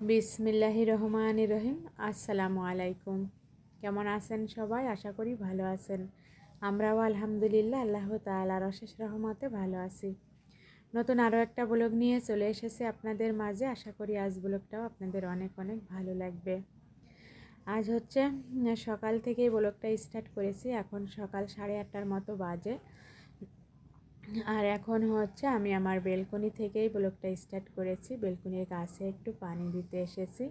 বিসমিল্লাহি রহমান রহিম। আসসালামু আলাইকুম। কেমন আছেন সবাই? আশা করি ভালো আছেন। আমরাও আলহামদুলিল্লাহ, আল্লাহ তালার অশেষ রহমতে ভালো আছি। নতুন আরও একটা ব্লগ নিয়ে চলে এসেছি আপনাদের মাঝে। আশা করি আজ ব্লগটাও আপনাদের অনেক অনেক ভালো লাগবে। আজ হচ্ছে, সকাল থেকেই ব্লগটা স্টার্ট করেছি। এখন সকাল সাড়ে আটটার মতো বাজে। আর এখন হচ্ছে আমি আমার বেলকনি থেকেই ব্লগটা স্টার্ট করেছি। বেলকনির গাছে একটু পানি দিতে এসেছি।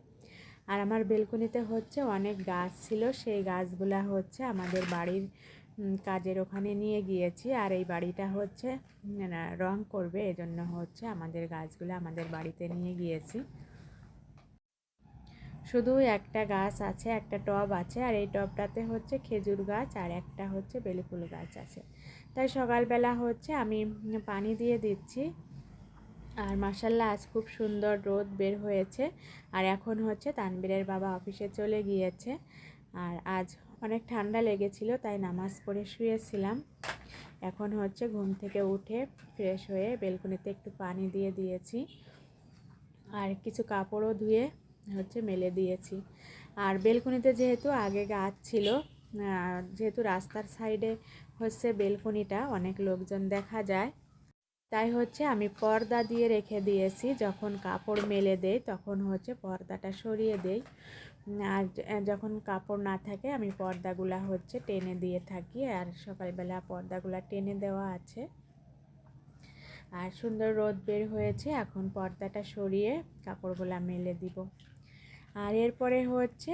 আর আমার বেলকনিতে হচ্ছে অনেক গাছ ছিল। সেই গাছগুলা হচ্ছে আমাদের বাড়ির কাজের ওখানে নিয়ে গিয়েছি। আর এই বাড়িটা হচ্ছে রং করবে। এজন্য হচ্ছে আমাদের গাছগুলো আমাদের বাড়িতে নিয়ে গিয়েছি। শুধু একটা গাছ আছে, একটা টব আছে, আর এই টবটাতে হচ্ছে খেজুর গাছ, আর একটা হচ্ছে বেলিফুল গাছ আছে। তাই সকালবেলা হচ্ছে আমি পানি দিয়ে দিচ্ছি। আর মাসাল্লাহ আজ খুব সুন্দর রোদ বের হয়েছে। আর এখন হচ্ছে তানবীরের বাবা অফিসে চলে গিয়েছে। আর আজ অনেক ঠান্ডা লেগেছিল, তাই নামাজ পড়ে শুয়েছিলাম। এখন হচ্ছে ঘুম থেকে উঠে ফ্রেশ হয়ে বেলকনিতে একটু পানি দিয়ে দিয়েছি। আর কিছু কাপড়ও ধুয়ে হচ্ছে মেলে দিয়েছি। আর বেলকনিতে যেহেতু আগে গাছ ছিল যেহেতু রাস্তার সাইডে হচ্ছে বেলকনিটা অনেক লোকজন দেখা যায়, তাই হচ্ছে আমি পর্দা দিয়ে রেখে দিয়েছি। যখন কাপড় মেলে দেই, তখন হচ্ছে পর্দাটা সরিয়ে দেই। আর যখন কাপড় না থাকে, আমি পর্দাগুলা হচ্ছে টেনে দিয়ে থাকি। আর সকালবেলা পর্দাগুলা টেনে দেওয়া আছে। আর সুন্দর রোদ বের হয়েছে, এখন পর্দাটা সরিয়ে কাপড়গুলা মেলে দিব। আর এরপরে হচ্ছে,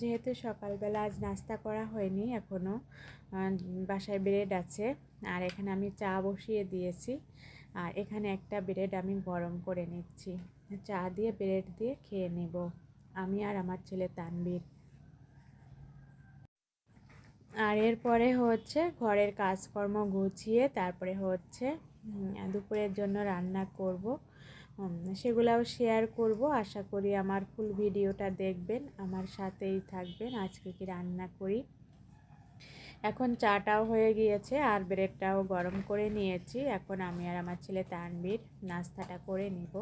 যেহেতু সকালবেলা আজ নাস্তা করা হয়নি এখনও বাসায় ব্রেড আছে, আর এখানে আমি চা বসিয়ে দিয়েছি, আর এখানে একটা ব্রেড আমি গরম করে নিচ্ছি। চা দিয়ে ব্রেড দিয়ে খেয়ে নেব, আমি আর আমার ছেলে তানবীর আর এরপরে হচ্ছে ঘরের কাজকর্ম গুছিয়ে, তারপরে হচ্ছে দুপুরের জন্য রান্না করব। সেগুলাও শেয়ার করব। আশা করি আমার ফুল ভিডিওটা দেখবেন, আমার সাথেই থাকবেন। আজকে কি রান্না করি? এখন চাটাও হয়ে গিয়েছে, আর ব্রেডটাও গরম করে নিয়েছি। এখন আমি আর আমার ছেলে তানবির নাস্তাটা করে নিব।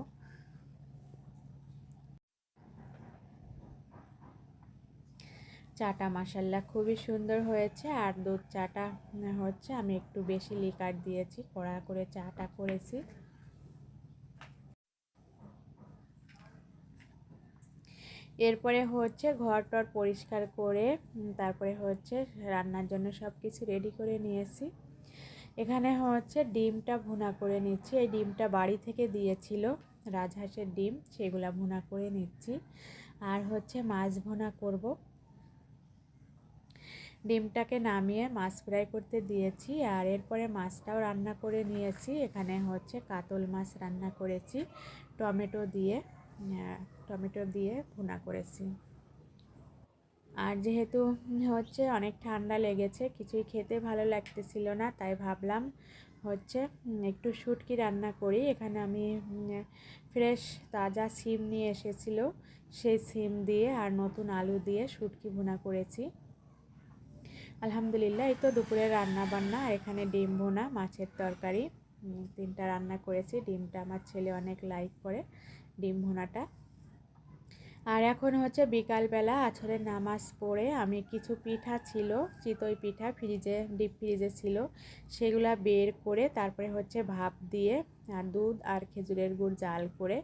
চাটা মাসাল্লা খুবই সুন্দর হয়েছে। আর দুধ চাটা হচ্ছে আমি একটু বেশি লিকার দিয়েছি, কড়া করে চাটা করেছি। এরপরে হচ্ছে ঘর টর পরিষ্কার করে তারপরে হচ্ছে রান্নার জন্য সব কিছু রেডি করে নিয়েছি। এখানে হচ্ছে ডিমটা ভুনা করে নিচ্ছি। এই ডিমটা বাড়ি থেকে দিয়েছিল রাজহাঁসের ডিম, সেগুলা ভুনা করে নিচ্ছি। আর হচ্ছে মাছ ভুনা করব। ডিমটাকে নামিয়ে মাছ ফ্রাই করতে দিয়েছি আর এরপরে মাছটাও রান্না করে নিয়েছি। এখানে হচ্ছে কাতল মাছ রান্না করেছি, টমেটো দিয়ে টমেটো দিয়ে ভুনা করেছি। আর যেহেতু হচ্ছে অনেক ঠান্ডা লেগেছে, কিছুই খেতে ভালো লাগতেছিল না, তাই ভাবলাম হচ্ছে একটু শুটকি রান্না করি। এখানে আমি ফ্রেশ তাজা সিম নিয়ে এসেছিল, সেই সিম দিয়ে আর নতুন আলু দিয়ে শুটকি ভুনা করেছি। আলহামদুলিল্লাহ, এই তো দুপুরে রান্না বান্না এখানে ডিম ভুনা, মাছের তরকারি। তিনটা রান্না করেছি, ডিমটা আমার ছেলে অনেক লাইক করে ডিম ভুনাটা। আর এখন হচ্ছে বিকালবেলা আছরের নামাজ পড়ে আমি কিছু পিঠা ছিল, চিতই পিঠা ফ্রিজে ডিপ ফ্রিজে ছিল, সেগুলা বের করে তারপরে হচ্ছে ভাপ দিয়ে আর দুধ আর খেজুরের গুড় জাল করে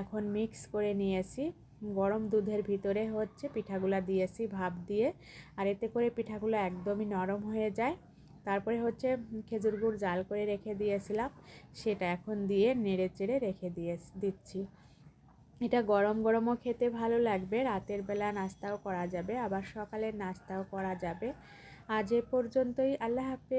এখন মিক্স করে নিয়েছি। গরম দুধের ভিতরে হচ্ছে পিঠাগুলা দিয়েছি, ভাপ দিয়ে। আর এতে করে পিঠাগুলো একদমই নরম হয়ে যায়। তারপরে হচ্ছে খেজুর গুড় জাল করে রেখে দিয়েছিলাম। সেটা এখন দিয়ে নেড়ে চেড়ে রেখে দিয়ে দিচ্ছি। এটা গরম গরমও খেতে ভালো লাগবে, রাতের বেলা নাস্তাও করা যাবে, আবার সকালের নাস্তাও করা যাবে। আজ এ পর্যন্তই, আল্লাহ হাফেজ।